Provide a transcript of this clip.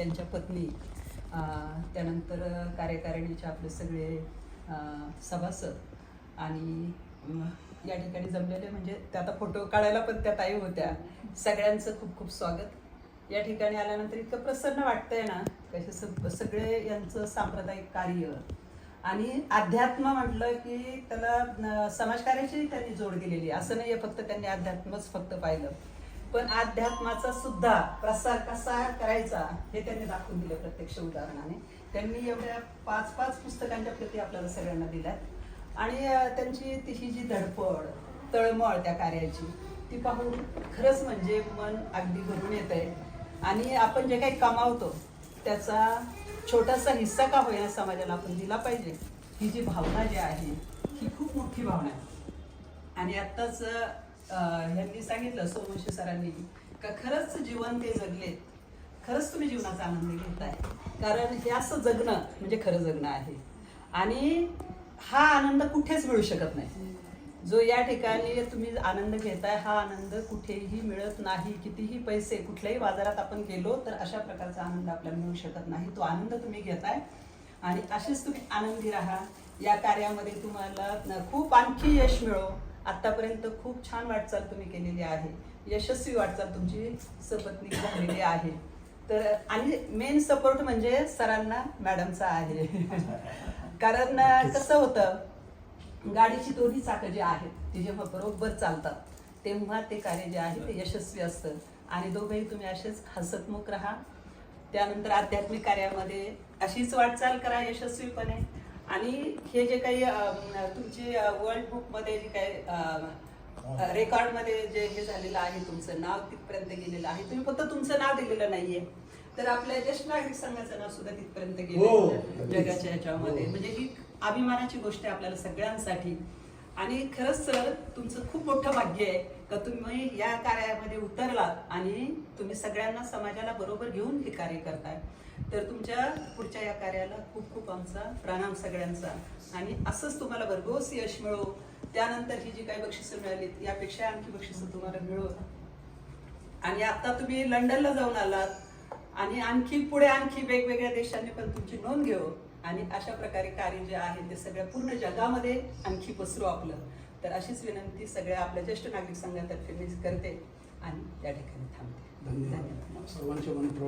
त्यांच्या पत्नी त्यानंतर कार्यकारिणीचे आपले सगळे सभासद आणि या ठिकाणी जमलेले म्हणजे त्या आता फोटो काढायला पण त्या ताई होत्या. सगळ्यांचं खूप खूप स्वागत. या ठिकाणी आल्यानंतर इतकं प्रसन्न वाटतंय ना कसे सगळे यांचं सांप्रदायिक कार्य आणि अध्यात्म म्हटलं की त्याला समाजकार्याचीही समाजकार्याची त्यांनी जोड दिलेली असं नाही फक्त त्यांनी अध्यात्मच फक्त पाहिलं. पण अध्यात्माचा सुद्धा प्रसार कसा करायचा हे त्यांनी दाखवून दिलं प्रत्यक्ष उदाहरणाने. त्यांनी एवढ्या पाच पाच पुस्तकांच्या प्रती आपल्याला सगळ्यांना दिल्यात. आणि त्यांची त्यांची तिची जी धडपड तळमळ त्या कार्याची ती पाहून खरंच म्हणजे मन अगदी भरून येत आहे आणि आपण जे काही कमावतो त्याचा छोटासा हिस्सा का होईना समाजाला आपण दिला पाहिजे? ही जी भावना जी आहे ही खूप मोठी भावना आहे. आणि आत्ताच ह्यांनी सांगितलं सोमवंशी सरांनी का खरंच जीवन ते जगले खरंच तुम्ही जीवनाचा आनंद घेताय. कारण हे असं जगणं म्हणजे खरं जगणं आहे. आणि हा आनंद कुठेच मिळू शकत नाही. जो या ठिकाणी तुम्ही आनंद घेताय हा आनंद कुठेही मिळत नाही. कितीही पैसे कुठल्याही बाजारात आपण गेलो तर अशा प्रकारचा आनंद आपल्याला मिळू शकत नाही. तो आनंद तुम्ही घेताय. आणि असेच तुम्ही आनंदी राहा. या कार्यामध्ये तुम्हाला खूप आणखी यश मिळो. आतापर्यंत खूप छान वाटचाल तुम्ही केलेली आहे. यशस्वी वाटचाल तुमची सपत्नीक झालेली आहे. तर आणि मेन सपोर्ट म्हणजे सरांना मॅडमचा आहे. कारण कसं होतं गाडीची दोन्ही चाकं जी आहेत ती जेव्हा बरोबर चालतात तेव्हा ते कार्य जे आहे ते यशस्वी असतं. आणि दोघंही तुम्ही असेच हसतमुख राहा. त्यानंतर आध्यात्मिक कार्यामध्ये अशीच वाटचाल करा यशस्वीपणे. आणि हे जे काही तुमची वर्ल्ड बुकमध्ये जे काही रेकॉर्डमध्ये जे हे झालेलं आहे तुमचं नाव तिथपर्यंत गेलेलं आहे तुम्ही फक्त तुमचं नाव दिलेलं नाहीये तर आपल्या ज्येष्ठ नागरिक संघाचं नाव सुद्धा तिथपर्यंत हो. गेलं जगाच्या ह्याच्यामध्ये हो. म्हणजे ही अभिमानाची गोष्ट आहे आपल्याला सगळ्यांसाठी आणि खरंच सर तुमचं खूप मोठं भाग्य आहे का तुम्ही या कार्यामध्ये उतरलात आणि तुम्ही सगळ्यांना समाजाला बरोबर घेऊन हे कार्य करताय. तर तुमच्या पुढच्या या कार्याला खूप खूप आमचा प्रणाम सगळ्यांचा. आणि असंच तुम्हाला भरघोस यश मिळो. त्यानंतर ही जी काही बक्षिसं मिळालीत यापेक्षा आणखी बक्षिसं तुम्हाला मिळो आणि आता तुम्ही लंडनला जाऊन आलात. आणि आणखी पुढे आणखी वेगवेगळ्या देशांनी पण तुमची नोंद घेऊ आणि अशा प्रकारे कार्य जे आहे ते सगळ्या पूर्ण जगामध्ये आणखी पसरू आपलं. तर अशीच विनंती सगळ्या आपल्या ज्येष्ठ नागरिक संघातर्फे मी करते आणि या ठिकाणी थांबते. धन्यवाद. मनपूर्वक